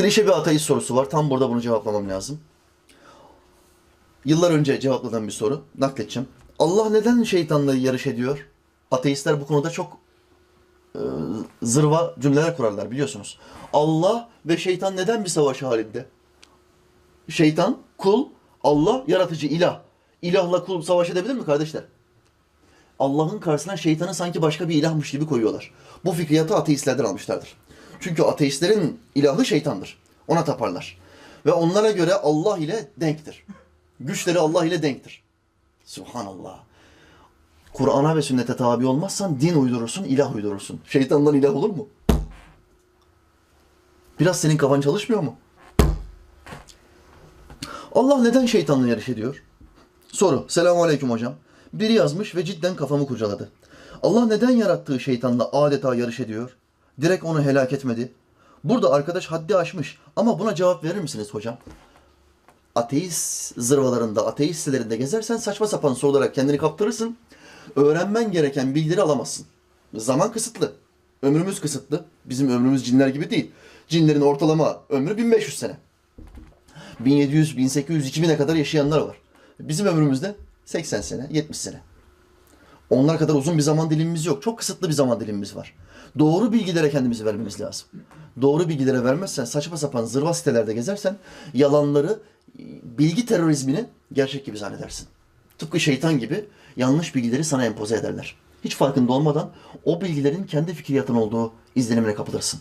Klişe bir ateist sorusu var. Tam burada bunu cevaplamam lazım. Yıllar önce cevapladığım bir soru. Nakledeceğim. Allah neden şeytanla yarış ediyor? Ateistler bu konuda çok e, zırva cümleler kurarlar biliyorsunuz. Allah ve şeytan neden bir savaş halinde? Şeytan, kul, Allah, yaratıcı, ilah. İlahla kul savaş edebilir mi kardeşler? Allah'ın karşısına şeytanı sanki başka bir ilahmış gibi koyuyorlar. Bu fikriyatı ateistlerden almışlardır. Çünkü ateistlerin ilahı şeytandır. Ona taparlar. Ve onlara göre Allah ile denktir. Güçleri Allah ile denktir. Subhanallah. Kur'an'a ve sünnete tabi olmazsan din uydurursun, ilah uydurursun. Şeytandan ilah olur mu? Biraz senin kafan çalışmıyor mu? Allah neden şeytanla yarış ediyor? Soru. Selamun aleyküm hocam. Biri yazmış ve cidden kafamı kurcaladı. Allah neden yarattığı şeytanla adeta yarış ediyor? Direkt onu helak etmedi. Burada arkadaş haddi aşmış ama buna cevap verir misiniz hocam? Ateist zırvalarında, ateist sitelerinde gezersen saçma sapan sorulara kendini kaptırırsın. Öğrenmen gereken bilgileri alamazsın. Zaman kısıtlı. Ömrümüz kısıtlı. Bizim ömrümüz cinler gibi değil. Cinlerin ortalama ömrü 1500 sene. 1700, 1800, 2000'e kadar yaşayanlar var. Bizim ömrümüzde 80 sene, 70 sene. Onlar kadar uzun bir zaman dilimimiz yok. Çok kısıtlı bir zaman dilimimiz var. Doğru bilgilere kendimizi vermemiz lazım. Doğru bilgilere vermezsen, saçma sapan zırva sitelerde gezersen yalanları, bilgi terörizmini gerçek gibi zannedersin. Tıpkı şeytan gibi yanlış bilgileri sana empoze ederler. Hiç farkında olmadan o bilgilerin kendi fikriyatın olduğu izlenimine kapılırsın.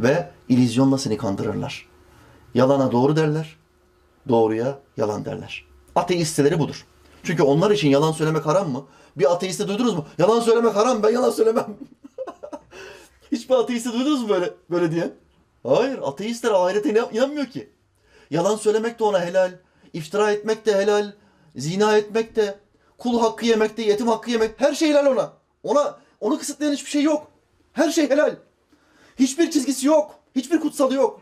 Ve illüzyonla seni kandırırlar. Yalana doğru derler, doğruya yalan derler. Ateist siteleri budur. Çünkü onlar için yalan söylemek haram mı? Bir ateiste duydunuz mu? Yalan söylemek haram, ben yalan söylemem. Hiçbir ateiste duydunuz mu böyle, böyle diyen? Hayır, ateistler ahirete inan- inanmıyor ki. Yalan söylemek de ona helal, iftira etmek de helal, zina etmek de, kul hakkı yemek de, yetim hakkı yemek, her şey helal ona. Ona, onu kısıtlayan hiçbir şey yok. Her şey helal. Hiçbir çizgisi yok. Hiçbir kutsalı yok.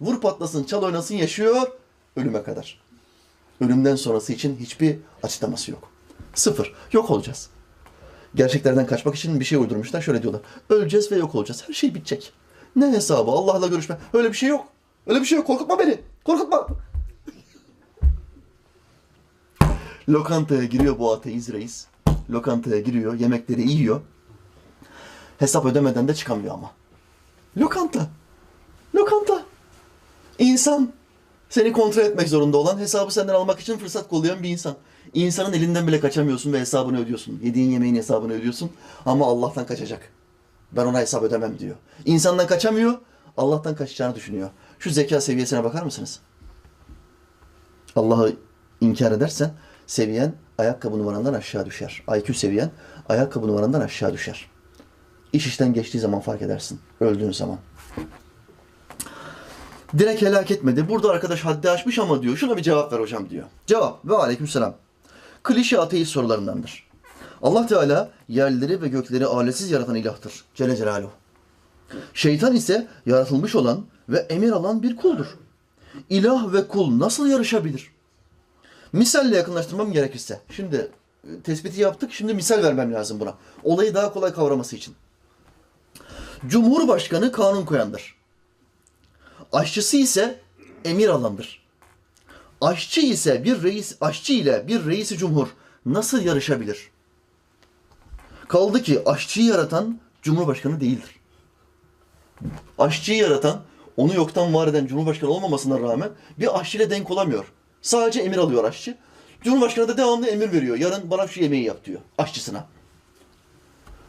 Vur patlasın, çal oynasın yaşıyor ölüme kadar. Ölümden sonrası için hiçbir açıklaması yok. Sıfır. Yok olacağız. Gerçeklerden kaçmak için bir şey uydurmuşlar. Şöyle diyorlar. Öleceğiz ve yok olacağız. Her şey bitecek. Ne hesabı? Allah'la görüşme. Öyle bir şey yok. Öyle bir şey yok. Korkutma beni. Korkutma. Lokantaya giriyor bu ateist reis. Lokantaya giriyor. Yemekleri yiyor. Hesap ödemeden de çıkamıyor ama. Lokanta. Lokanta. İnsan seni kontrol etmek zorunda olan, hesabı senden almak için fırsat kollayan bir insan. İnsanın elinden bile kaçamıyorsun ve hesabını ödüyorsun. Yediğin yemeğin hesabını ödüyorsun ama Allah'tan kaçacak. Ben ona hesap ödemem diyor. İnsandan kaçamıyor, Allah'tan kaçacağını düşünüyor. Şu zeka seviyesine bakar mısınız? Allah'ı inkar edersen seviyen ayakkabı numarandan aşağı düşer. IQ seviyen ayakkabı numarandan aşağı düşer. İş işten geçtiği zaman fark edersin. Öldüğün zaman. Direkt helak etmedi. Burada arkadaş haddi aşmış ama diyor. Şuna bir cevap ver hocam diyor. Cevap ve aleykümselam. Klişe ateist sorularındandır. Allah Teala yerleri ve gökleri aletsiz yaratan ilahtır. Celle Celaluhu. Şeytan ise yaratılmış olan ve emir alan bir kuldur. İlah ve kul nasıl yarışabilir? Misalle yakınlaştırmam gerekirse. Şimdi e, tespiti yaptık. Şimdi misal vermem lazım buna. Olayı daha kolay kavraması için. Cumhurbaşkanı kanun koyandır. Aşçısı ise emir alandır. Aşçı ise bir reis, aşçı ile bir reisi cumhur nasıl yarışabilir? Kaldı ki aşçıyı yaratan Cumhurbaşkanı değildir. Aşçıyı yaratan, onu yoktan var eden Cumhurbaşkanı olmamasına rağmen bir aşçıyla denk olamıyor. Sadece emir alıyor aşçı. Cumhurbaşkanı da devamlı emir veriyor. Yarın bana şu yemeği yap diyor aşçısına.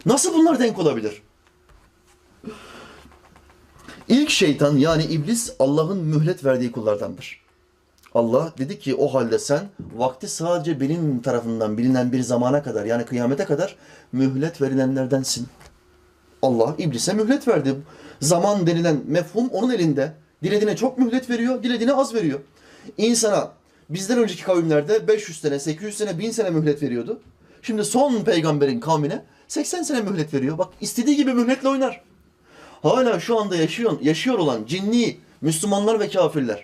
Nasıl bunlar denk olabilir? İlk şeytan yani iblis Allah'ın mühlet verdiği kullardandır. Allah dedi ki o halde sen vakti sadece benim tarafından bilinen bir zamana kadar yani kıyamete kadar mühlet verilenlerdensin. Allah iblise mühlet verdi. Zaman denilen mefhum onun elinde. Dilediğine çok mühlet veriyor, dilediğine az veriyor. İnsana bizden önceki kavimlerde 500 sene, 800 sene, 1000 sene mühlet veriyordu. Şimdi son peygamberin kavmine 80 sene mühlet veriyor. Bak istediği gibi mühletle oynar. Hala şu anda yaşıyor, yaşıyor olan cinni Müslümanlar ve kafirler.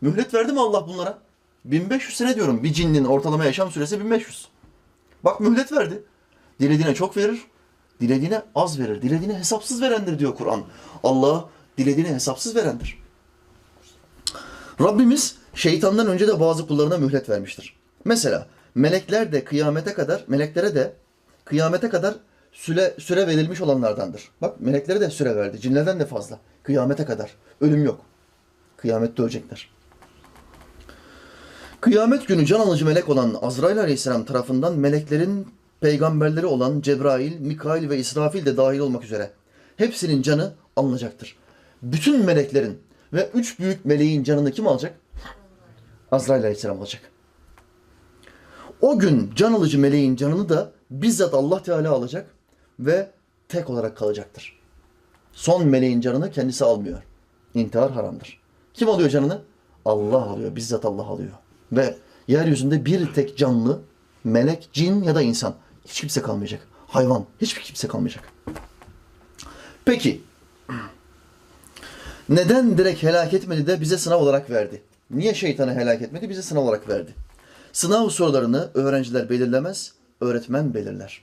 Mühlet verdi mi Allah bunlara? 1500 sene diyorum. Bir cinnin ortalama yaşam süresi 1500. Bak mühlet verdi. Dilediğine çok verir, dilediğine az verir. Dilediğine hesapsız verendir diyor Kur'an. Allah dilediğine hesapsız verendir. Rabbimiz şeytandan önce de bazı kullarına mühlet vermiştir. Mesela melekler de kıyamete kadar, meleklere de kıyamete kadar süre, süre verilmiş olanlardandır. Bak meleklere de süre verdi. Cinlerden de fazla. Kıyamete kadar. Ölüm yok. Kıyamette ölecekler. Kıyamet günü can alıcı melek olan Azrail aleyhisselam tarafından meleklerin peygamberleri olan Cebrail, Mikail ve İsrafil de dahil olmak üzere hepsinin canı alınacaktır. Bütün meleklerin ve üç büyük meleğin canını kim alacak? Azrail aleyhisselam alacak. O gün can alıcı meleğin canını da bizzat Allah Teala alacak ve tek olarak kalacaktır. Son meleğin canını kendisi almıyor. İntihar haramdır. Kim alıyor canını? Allah alıyor. Bizzat Allah alıyor. Ve yeryüzünde bir tek canlı, melek, cin ya da insan. Hiç kimse kalmayacak. Hayvan. Hiçbir kimse kalmayacak. Peki. Neden direkt helak etmedi de bize sınav olarak verdi? Niye şeytanı helak etmedi? Bize sınav olarak verdi. Sınav sorularını öğrenciler belirlemez, öğretmen belirler.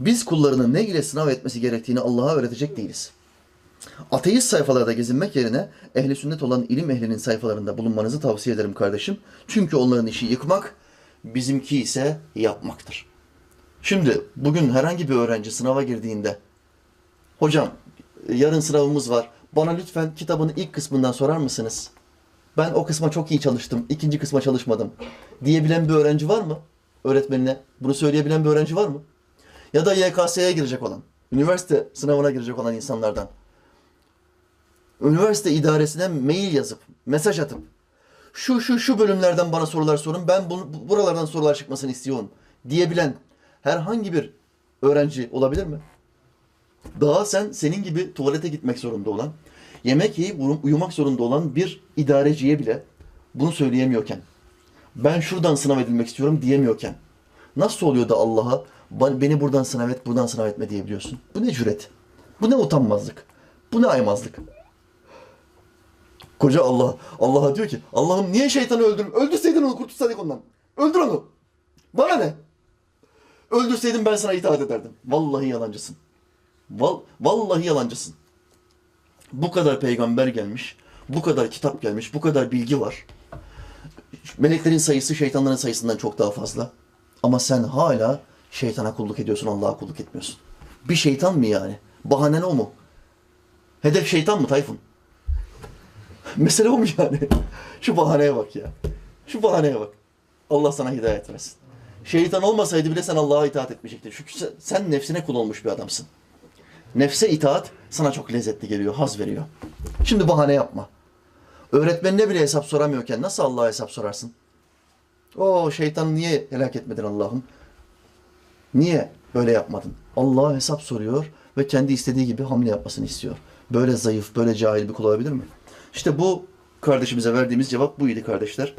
Biz kullarının ne ile sınav etmesi gerektiğini Allah'a öğretecek değiliz. Ateist sayfalarda gezinmek yerine ehli sünnet olan ilim ehlinin sayfalarında bulunmanızı tavsiye ederim kardeşim. Çünkü onların işi yıkmak, bizimki ise yapmaktır. Şimdi bugün herhangi bir öğrenci sınava girdiğinde hocam yarın sınavımız var. Bana lütfen kitabın ilk kısmından sorar mısınız? Ben o kısma çok iyi çalıştım. ikinci kısma çalışmadım. Diyebilen bir öğrenci var mı? Öğretmenine bunu söyleyebilen bir öğrenci var mı? Ya da YKS'ye girecek olan, üniversite sınavına girecek olan insanlardan. Üniversite idaresine mail yazıp, mesaj atıp, şu şu şu bölümlerden bana sorular sorun, ben bu, bu- buralardan sorular çıkmasını istiyorum diyebilen herhangi bir öğrenci olabilir mi? Daha sen senin gibi tuvalete gitmek zorunda olan, yemek yiyip uyu- uyumak zorunda olan bir idareciye bile bunu söyleyemiyorken, ben şuradan sınav edilmek istiyorum diyemiyorken, nasıl oluyor da Allah'a "Ba- beni buradan sınav et, buradan sınav etme diyebiliyorsun? Bu ne cüret? Bu ne utanmazlık? Bu ne aymazlık? Koca Allah, Allah'a diyor ki, Allah'ım niye şeytanı öldürüm? Öldürseydin onu, kurtulsaydık ondan. Öldür onu. Bana ne? Öldürseydin ben sana itaat ederdim. Vallahi yalancısın. Val, vallahi yalancısın. Bu kadar peygamber gelmiş, bu kadar kitap gelmiş, bu kadar bilgi var. Meleklerin sayısı şeytanların sayısından çok daha fazla. Ama sen hala şeytana kulluk ediyorsun, Allah'a kulluk etmiyorsun. Bir şeytan mı yani? Bahanen o mu? Hedef şeytan mı Tayfun? Mesele o mu yani? Şu bahaneye bak ya. Şu bahaneye bak. Allah sana hidayet versin. Şeytan olmasaydı bile sen Allah'a itaat etmeyecektin. Çünkü sen, nefsine kul olmuş bir adamsın. Nefse itaat sana çok lezzetli geliyor, haz veriyor. Şimdi bahane yapma. Öğretmenine bile hesap soramıyorken nasıl Allah'a hesap sorarsın? O şeytanı niye helak etmedin Allah'ım? Niye böyle yapmadın? Allah'a hesap soruyor ve kendi istediği gibi hamle yapmasını istiyor. Böyle zayıf, böyle cahil bir kul olabilir mi? İşte bu kardeşimize verdiğimiz cevap buydu kardeşler.